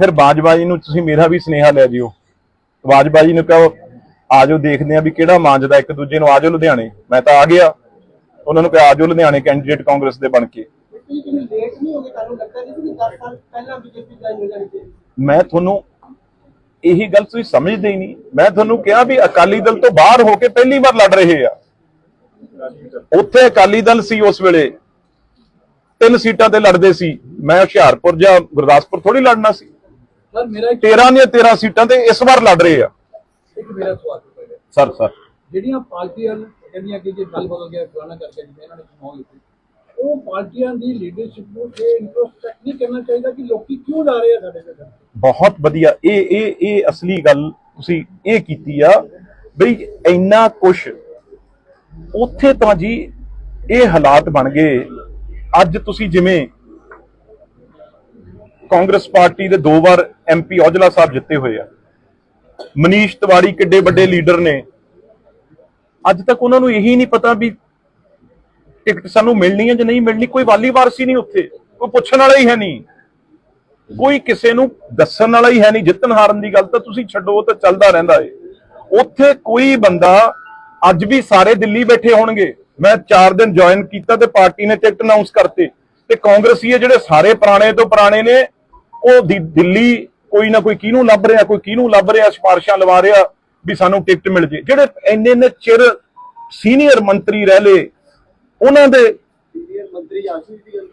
ਫਿਰ ਬਾਜਬਾਜੀ ਨੂੰ ਤੁਸੀਂ ਮੇਰਾ ਵੀ ਸੁਨੇਹਾ ਲੈ ਜਿਓ। ਬਾਜਬਾਜੀ ਨੂੰ ਕਹੋ ਆਜੋ ਦੇਖਦੇ ਆ ਵੀ ਕਿਹੜਾ ਮਾਂਜਦਾ ਇੱਕ ਦੂਜੇ ਨੂੰ ਆਜੋ ਲੁਧਿਆਣੇ। ਮੈਂ ਤਾਂ ਆ ਗਿਆ। ਉਹਨਾਂ ਨੂੰ ਕਿਹਾ ਆਜੋ ਲੁਧਿਆਣੇ ਕੈਂਡੀਡੇਟ ਕਾਂਗਰਸ ਦੇ ਬਣ ਕੇ। ਤੁਸੀਂ ਕਿੰਨੀ ਲੇਟ ਨਹੀਂ ਹੋਗੇ ਤੁਹਾਨੂੰ ਲੱਗਦਾ ਨਹੀਂ ਕਿ 10 ਸਾਲ ਪਹਿਲਾਂ ਬੀਜੇਪੀ ਜੁਆਇਨ ਹੋ ਜਾਣੀ ਚਾਹੀਦੀ? ਮੈਂ ਤੁਹਾਨੂੰ ਇਹੀ ਗੱਲ ਤੁਸੀਂ ਸਮਝਦੇ ਹੀ ਨਹੀਂ। ਮੈਂ ਤੁਹਾਨੂੰ ਕਿਹਾ ਵੀ ਅਕਾਲੀ ਦਲ ਤੋਂ ਬਾਹਰ ਹੋ ਕੇ ਪਹਿਲੀ ਵਾਰ ਲੜ ਰਹੇ ਆ। ਉੱਥੇ ਅਕਾਲੀ ਦਲ ਸੀ ਉਸ ਵੇਲੇ। ਤਿੰਨ ਸੀਟਾਂ ਤੇ ਲੜਦੇ ਸੀ। ਮੈਂ ਹੁਸ਼ਿਆਰਪੁਰ ਜਾਂ ਗੁਰਦਾਸਪੁਰ ਥੋੜੀ ਲੜਨਾ ਸੀ। ਸਰ ਮੇਰਾ ਇੱਕ 13 ਦੀਆਂ 13 ਸੀਟਾਂ ਤੇ ਇਸ ਵਾਰ ਲੜ ਰਹੇ ਆ। ਇੱਕ ਮੇਰਾ ਸਵਾਲ ਹੈ ਸਰ ਸਰ। ਜਿਹੜੀਆਂ ਪਾਰਟੀਆਂ ਕਹਿੰਦੀਆਂ ਕਿ ਜੇ ਗੱਲ ਬਦਲ ਗਿਆ ਫਲਾਣਾ ਕਰਕੇ ਜਿਵੇਂ ਇਹਨਾਂ ਨੇ ਚੁਣਾਵ ਦਿੱਤੇ ਉਹ ਪਾਰਟੀਆਂ ਦੀ ਲੀਡਰਸ਼ਿਪ ਨੂੰ ਇਹ ਇੰਟਰੋਸਪੈਕਟ ਨਹੀਂ ਕਰਨਾ ਚਾਹੀਦਾ ਕਿ ਲੋਕੀ ਕਿਉਂ ਜਾ ਰਹੇ ਆ ਸਾਡੇ ਤੇ ਬਹੁਤ ਵਧੀਆ। ਇਹ ਇਹ ਇਹ ਅਸਲੀ ਗੱਲ ਤੁਸੀਂ ਇਹ ਕੀਤੀ ਆ ਬਈ ਇੰਨਾ ਕੁਛ ਉੱਥੇ ਤਾਂ ਜੀ ਇਹ ਹਾਲਾਤ ਬਣ ਗਏ। ਅੱਜ ਤੁਸੀਂ ਜਿਵੇਂ ਕਾਂਗਰਸ ਪਾਰਟੀ ਦੇ ਦੋ ਵਾਰ ਐਮਪੀ ਔਜਲਾ ਸਾਹਿਬ ਜਿੱਤੇ ਹੋਏ ਆ। ਮਨੀਸ਼ ਤਿਵਾੜੀ ਕਿੱਡੇ ਵੱਡੇ ਲੀਡਰ ਨੇ। ਅੱਜ ਤੱਕ ਉਹਨਾਂ ਨੂੰ ਇਹੀ ਨਹੀਂ ਪਤਾ ਵੀ ਟਿਕਟ ਸਾਨੂੰ ਮਿਲਣੀ ਹੈ ਜਾਂ ਨਹੀਂ ਮਿਲਣੀ। ਕੋਈ ਵਾਲੀ ਵਾਰਸੀ ਨਹੀਂ ਉੱਥੇ। ਕੋਈ ਪੁੱਛਣ ਵਾਲਾ ਹੀ ਹੈ ਨਹੀਂ। ਕੋਈ ਕਿਸੇ ਨੂੰ ਦੱਸਣ ਵਾਲਾ ਹੀ ਹੈ ਨਹੀਂ। ਜਿੱਤਣ ਹਾਰਨ ਦੀ ਗੱਲ ਤਾਂ ਤੁਸੀਂ ਛੱਡੋ ਤਾਂ ਚੱਲਦਾ ਰਹਿੰਦਾ ਏ। ਉੱਥੇ ਕੋਈ ਬੰਦਾ ਅੱਜ ਵੀ ਸਾਰੇ ਦਿੱਲੀ ਬੈਠੇ ਹੋਣਗੇ। ਮੈਂ 4 ਦਿਨ ਜੁਆਇਨ ਕੀਤਾ ਤੇ ਪਾਰਟੀ ਨੇ ਟਿਕਟ ਅਨਾਉਂਸ ਕਰਤੇ। ਤੇ ਕਾਂਗਰਸੀ ਜਿਹੜੇ ਸਾਰੇ ਪੁਰਾਣੇ ਤੋਂ ਪੁਰਾਣੇ ਨੇ ਉਹ ਦਿ- ਦਿੱਲੀ ਕੋਈ ਨਾ ਕੋਈ ਕਿਹਨੂੰ ਲੱਭ ਰਿਹਾ ਕੋਈ ਕਿਹਨੂੰ ਲੱਭ ਰਿਹਾ ਸਿਫਾਰਿਸ਼ਾਂ ਲਵਾ ਰਿਹਾ ਵੀ ਸਾਨੂੰ ਟਿਕਟ ਮਿਲ ਜੇ। ਜਿਹੜੇ ਇੰਨੇ ਇੰਨੇ ਚਿਰ ਸੀਨੀਅਰ ਮੰਤਰੀ ਰਹਿ ਲਏ ਉਹਨਾਂ ਦੇ ਮੰਤਰੀ ਆਸ਼ੀਸ਼ ਦੀ ਗੱਲ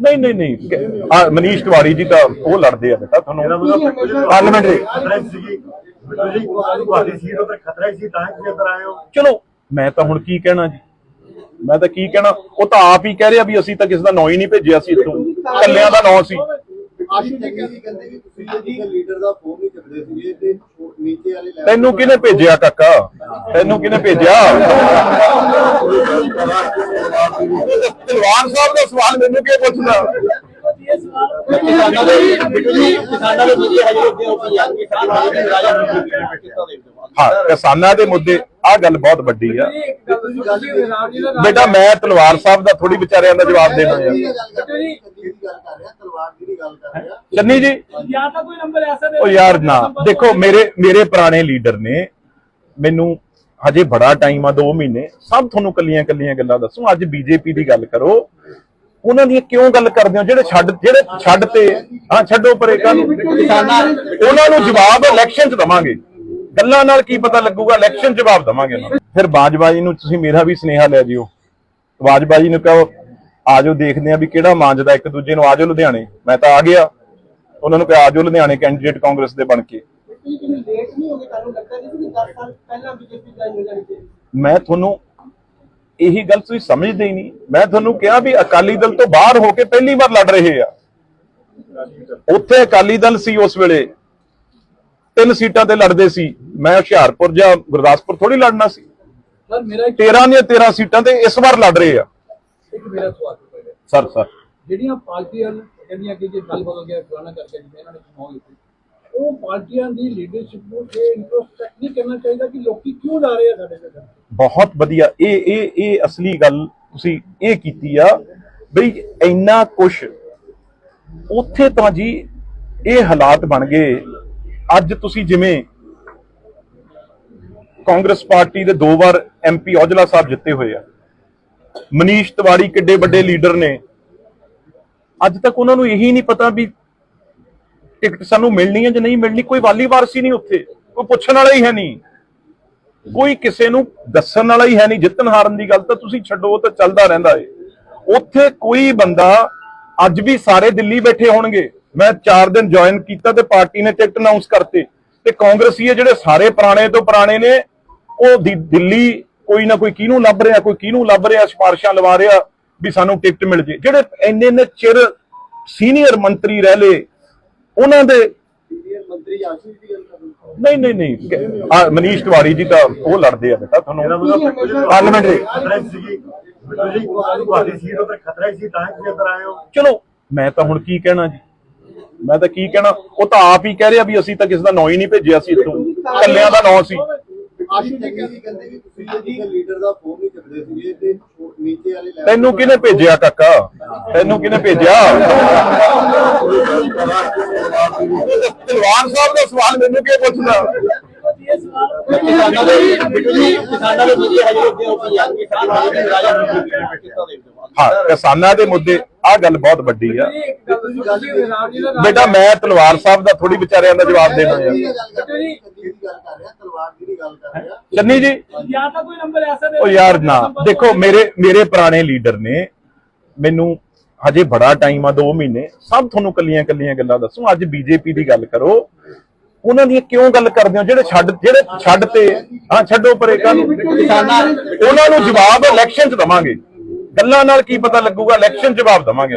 ਨਹੀਂ ਨਹੀਂ ਨਹੀਂ ਮਨੀਸ਼ ਤਿਵਾੜੀ ਜੀ ਤਾਂ ਉਹ ਲੜਦੇ ਆ ਬੇਟਾ ਤੁਹਾਨੂੰ। ਆਏ ਹੋ। ਚਲੋ ਮੈਂ ਤਾਂ ਹੁਣ ਕੀ ਕਹਿਣਾ ਜੀ? ਮੈਂ ਤਾਂ ਕੀ ਕਹਿਣਾ ਉਹ ਤਾਂ ਆਪ ਹੀ ਕਹਿ ਰਿਹਾ ਵੀ ਅਸੀਂ ਤਾਂ ਕਿਸੇ ਦਾ ਨਾਂ ਹੀ ਨਹੀਂ ਭੇਜਿਆ ਸੀ ਇੱਥੋਂ। ਕੱਲਿਆਂ ਦਾ ਨਾਂ ਸੀ। ਆਸ਼ੀਸ਼ ਜੀ ਕਹਿੰਦੇ ਕਿ ਤੁਸੀਂ ਜੀ ਲੀਡਰ ਦਾ ਫੋਨ ਨਹੀਂ ਚੱਕਦੇ ਸੀ ਤੇ ਨੀਚੇ ਵਾਲੇ ਲੈਵਲ ਤੈਨੂੰ ਕਿਹਨੇ ਭੇਜਿਆ ਕਾਕਾ? ਤੈਨੂੰ ਕਿਹਨੇ ਭੇਜਿਆ? ਤਲਵਾਰ ਸਾਹਿਬ ਦਾ ਸਵਾਲ ਮੈਨੂੰ ਕੀ ਪੁੱਛਦਾ? ਕਿਸਾਨਾਂ ਦੇ ਹਾਂ ਕਿਸਾਨਾਂ ਦੇ ਮੁੱਦੇ ਆ ਗੱਲ ਬਹੁਤ ਵੱਡੀ ਆ। ਦਾ ਬੇਟਾ ਮੈਂ ਤਲਵਾਰ ਸਾਹਿਬ ਦਾ ਥੋੜੀ ਵਿਚਾਰਿਆਂ ਦਾ ਜਵਾਬ ਦੇਣਾ ਯਾਰ। ਗੱਲ ਕਰ ਰਿਹਾ ਤਲਵਾਰ ਦੀ ਨਹੀਂ ਗੱਲ ਕਰ ਰਿਹਾ ਚੰਨੀ ਜੀ। ਜਾਂ ਤਾਂ ਕੋਈ ਨੰਬਰ ਐਸਾ ਦੇ ਉਹ ਯਾਰ ਨਾ ਦੇਖੋ ਮੇਰੇ ਮੇਰੇ ਪੁਰਾਣੇ ਲੀਡਰ ਨੇ ਮੈਨੂੰ ਹਜੇ ਬੜਾ ਟਾਈਮ ਆ 2 ਮਹੀਨੇ ਸਭ ਤੁਹਾਨੂੰ ਕੱਲੀਆਂ ਕੱਲੀਆਂ ਗੱਲਾਂ ਦੱਸੂ ਅੱਜ ਬੀਜੇਪੀ ਦੀ ਗੱਲ ਕਰੋ ਉਹਨਾਂ ਦੀਆਂ ਕਿਉਂ ਗੱਲ ਕਰਦੇ ਹੋ? ਜਿਹੜੇ ਛੱਡ ਜਿਹੜੇ ਛੱਡ ਤੇ ਹਾਂ ਛੱਡੋ ਪਰੇ ਕਾਹਨੂੰ ਉਹਨਾਂ ਨੂੰ ਜਵਾਬ ਇਲੈਕਸ਼ਨ 'ਚ ਦਵਾਂਗੇ। ਗੱਲਾਂ ਨਾਲ ਕੀ ਪਤਾ ਲੱਗੂਗਾ ਇਲੈਕਸ਼ਨ ਜਵਾਬ ਦਵਾਂਗੇ ਉਹਨਾਂ ਨੂੰ। ਫਿਰ ਬਾਜਬਾਜੀ ਨੂੰ ਤੁਸੀਂ ਮੇਰਾ ਵੀ ਸੁਨੇਹਾ ਲੈ ਜਿਓ। ਬਾਜਬਾਜੀ ਨੂੰ ਕਹੋ, ਆਜੋ ਦੇਖਦੇ ਆ ਵੀ ਕਿਹੜਾ ਮਾਂਜਦਾ ਇੱਕ ਦੂਜੇ ਨੂੰ, ਆਜੋ ਲੁਧਿਆਣੇ। ਮੈਂ ਤਾਂ ਆ ਗਿਆ। ਉਹਨਾਂ ਨੂੰ ਕਿਹਾ, ਆਜੋ ਲੁਧਿਆਣੇ ਕੈਂਡੀਡੇਟ ਕਾਂਗਰਸ ਦੇ ਬਣ ਕੇ। ਤੁਹਾਨੂੰ ਲੱਗਦਾ ਨਹੀਂ ਕਿ 10 ਸਾਲ ਪਹਿਲਾਂ ਬੀਜੇਪੀ ਜੁਆਇਨ ਹੋ ਜਾਣੀ ਚਾਹੀਦੀ ਮੈਂ ਤੁਹਾਨੂੰ ਇਹੀ ਗੱਲ ਤੁਸੀਂ ਸਮਝਦੇ ਹੀ ਨਹੀਂ। ਮੈਂ ਤੁਹਾਨੂੰ ਕਿਹਾ ਵੀ ਅਕਾਲੀ ਦਲ ਤੋਂ ਬਾਹਰ ਹੋ ਕੇ ਪਹਿਲੀ ਵਾਰ ਲੜ ਰਹੇ ਆ। ਉੱਥੇ ਅਕਾਲੀ ਦਲ ਸੀ ਉਸ ਵੇਲੇ। ਤਿੰਨ ਸੀਟਾਂ ਤੇ ਲੜਦੇ ਸੀ। ਮੈਂ ਹੁਸ਼ਿਆਰਪੁਰ ਜਾਂ ਗੁਰਦਾਸਪੁਰ ਥੋੜੀ ਲੜਨਾ ਸੀ। ਸਰ ਮੇਰਾ ਇੱਕ 13 ਦੀਆਂ 13 ਸੀਟਾਂ ਤੇ ਇਸ ਵਾਰ ਲੜ ਰਹੇ ਆ। ਇੱਕ ਮੇਰਾ ਸਵਾਲ ਹੈ ਸਰ ਸਰ। ਜਿਹੜੀਆਂ ਪਾਰਟੀਆਂ ਕਹਿੰਦੀਆਂ ਕਿ ਜੇ ਗੱਲ ਬਦਲ ਗਿਆ ਫਲਾਣਾ ਕਰਕੇ ਇਹਨਾਂ ਨੇ ਚੁਣਾਵ ਦਿੱਤੇ ਉਹ ਪਾਰਟੀਆਂ ਦੀ ਲੀਡਰਸ਼ਿਪ ਨੂੰ ਇਹ ਇੰਟਰੋਸਪੈਕਟ ਨਹੀਂ ਕਰਨਾ ਚਾਹੀਦਾ ਕਿ ਲੋਕੀ ਕਿਉਂ ਜਾ ਰਹੇ ਆ ਸਾਡੇ ਤੇ ਬਹੁਤ ਵਧੀਆ। ਇਹ ਇਹ ਇਹ ਅਸਲੀ ਗੱਲ ਤੁਸੀਂ ਇਹ ਕੀਤੀ ਆ ਬਈ ਇੰਨਾ ਕੁਛ ਉੱਥੇ ਤਾਂ ਜੀ ਇਹ ਹਾਲਾਤ ਬਣ ਗਏ। ਅੱਜ ਤੁਸੀਂ ਜਿਵੇਂ ਕਾਂਗਰਸ ਪਾਰਟੀ ਦੇ ਦੋ ਵਾਰ ਐਮਪੀ ਔਜਲਾ ਸਾਹਿਬ ਜਿੱਤੇ ਹੋਏ ਆ। ਮਨੀਸ਼ ਤਿਵਾੜੀ ਕਿੱਡੇ ਵੱਡੇ ਲੀਡਰ ਨੇ। ਅੱਜ ਤੱਕ ਉਹਨਾਂ ਨੂੰ ਇਹੀ ਨਹੀਂ ਪਤਾ ਵੀ ਟਿਕਟ ਸਾਨੂੰ ਮਿਲਣੀ ਹੈ ਜਾਂ ਨਹੀਂ ਮਿਲਣੀ। ਕੋਈ ਵਾਲੀ ਵਾਰਸੀ ਨਹੀਂ ਉੱਥੇ। ਕੋਈ ਪੁੱਛਣ ਵਾਲਾ ਹੀ ਹੈ ਨਹੀਂ। ਕੋਈ ਕਿਸੇ ਨੂੰ ਦੱਸਣ ਵਾਲਾ ਹੀ ਹੈ ਨਹੀਂ। ਜਿੱਤਣ ਹਾਰਨ ਦੀ ਗੱਲ ਤਾਂ ਤੁਸੀਂ ਛੱਡੋ ਤਾਂ ਚੱਲਦਾ ਰਹਿੰਦਾ ਏ। ਉੱਥੇ ਕੋਈ ਬੰਦਾ ਅੱਜ ਵੀ ਸਾਰੇ ਦਿੱਲੀ ਬੈਠੇ ਹੋਣਗੇ। ਮੈਂ 4 ਦਿਨ ਜੁਆਇਨ ਕੀਤਾ ਤੇ ਪਾਰਟੀ ਨੇ ਟਿਕਟ ਅਨਾਉਂਸ ਕਰਤੇ। ਤੇ ਕਾਂਗਰਸੀ ਜਿਹੜੇ ਸਾਰੇ ਪੁਰਾਣੇ ਤੋਂ ਪੁਰਾਣੇ ਨੇ ਉਹ ਦਿ- ਦਿੱਲੀ ਕੋਈ ਨਾ ਕੋਈ ਕਿਹਨੂੰ ਲੱਭ ਰਿਹਾ ਕੋਈ ਕਿਹਨੂੰ ਲੱਭ ਰਿਹਾ ਸਿਫਾਰਿਸ਼ਾਂ ਲਵਾ ਰਿਹਾ ਵੀ ਸਾਨੂੰ ਟਿਕਟ ਮਿਲ ਜੇ। ਜਿਹੜੇ ਇੰਨੇ ਇੰਨੇ ਚਿਰ ਸੀਨੀਅਰ ਮੰਤਰੀ ਰਹਿ ਲਏ ਉਹਨਾਂ ਦੇ ਦੀ ਨਹੀਂ ਨਹੀਂ। ਨਹੀਂ ਮਨੀਸ਼ ਤਿਵਾੜੀ ਜੀ ਤਾਂ ਉਹ ਲੜਦੇ ਆ ਬੇਟਾ ਤੁਹਾਨੂੰ। ਆਏ ਹੋ। ਚਲੋ ਮੈਂ ਤਾਂ ਹੁਣ ਕੀ ਕਹਿਣਾ ਜੀ? ਮੈਂ ਤਾਂ ਕੀ ਕਹਿਣਾ ਉਹ ਤਾਂ ਆਪ ਹੀ ਕਹਿ ਰਿਹਾ ਵੀ ਅਸੀਂ ਤਾਂ ਕਿਸੇ ਦਾ ਨਾਂ ਹੀ ਨਹੀਂ ਭੇਜਿਆ ਸੀ ਇੱਥੋਂ। ਕੱਲਿਆਂ ਦਾ ਨਾਂ ਸੀ। ਆਸ਼ੀਸ਼ ਜੀ ਕਹਿੰਦੇ ਕਿ ਤੁਸੀਂ ਜੀ ਲੀਡਰ ਦਾ ਫੋਨ ਨਹੀਂ ਚੱਕਦੇ ਸੀ ਤੇ ਨੀਚੇ ਵਾਲੇ level ਤੈਨੂੰ ਕਿਹਨੇ ਭੇਜਿਆ ਕਾਕਾ? ਤੈਨੂੰ ਕਿਹਨੇ ਭੇਜਿਆ? ਤਲਵਾਰ ਸਾਹਿਬ ਦਾ ਸਵਾਲ ਮੈਨੂੰ ਕੀ ਪੁੱਛਦਾ? ਕਿਸਾਨਾਂ ਦੇ ਕਿਸਾਨਾਂ ਦੇ ਮੁੱਦੇ ਹਾਂ ਕਿਸਾਨਾਂ ਦੇ ਮੁੱਦੇ ਆਹ ਗੱਲ ਬਹੁਤ ਵੱਡੀ ਆ। ਬੇਟਾ ਮੈਂ ਤਲਵਾਰ ਸਾਹਿਬ ਦਾ ਥੋੜੀ ਵਿਚਾਰਿਆਂ ਦਾ ਜਵਾਬ ਦੇਣਾ ਹੈ ਚੰਨੀ ਜੀ। ਯਾਰ ਤਾਂ ਕੋਈ ਨੰਬਰ ਐਸਾ ਦੇ ਉਹ ਯਾਰ ਨਾ ਦੇਖੋ ਮੇਰੇ ਮੇਰੇ ਪੁਰਾਣੇ ਲੀਡਰ ਨੇ ਮੈਨੂੰ ਹਜੇ ਬੜਾ ਟਾਈਮ ਆ 2 ਮਹੀਨੇ ਸਭ ਤੁਹਾਨੂੰ ਕੱਲੀਆਂ ਕੱਲੀਆਂ ਗੱਲਾਂ ਦੱਸੂ। ਅੱਜ ਬੀਜੇਪੀ ਦੀ ਗੱਲ ਕਰੋ ਉਹਨਾਂ ਦੀ ਕਿਉਂ ਗੱਲ ਕਰਦੇ ਹੋ? ਜਿਹੜੇ ਛੱਡ ਜਿਹੜੇ ਛੱਡ ਤੇ ਹਾਂ ਛੱਡੋ ਪਰੇ ਕਾਨੂੰ ਉਹਨਾਂ ਨੂੰ ਜਵਾਬ ਇਲੈਕਸ਼ਨ 'ਚ ਦਵਾਂਗੇ। ਗੱਲਾਂ ਨਾਲ ਕੀ ਪਤਾ ਲੱਗੂਗਾ ਇਲੈਕਸ਼ਨ ਜਵਾਬ ਦਵਾਂਗੇ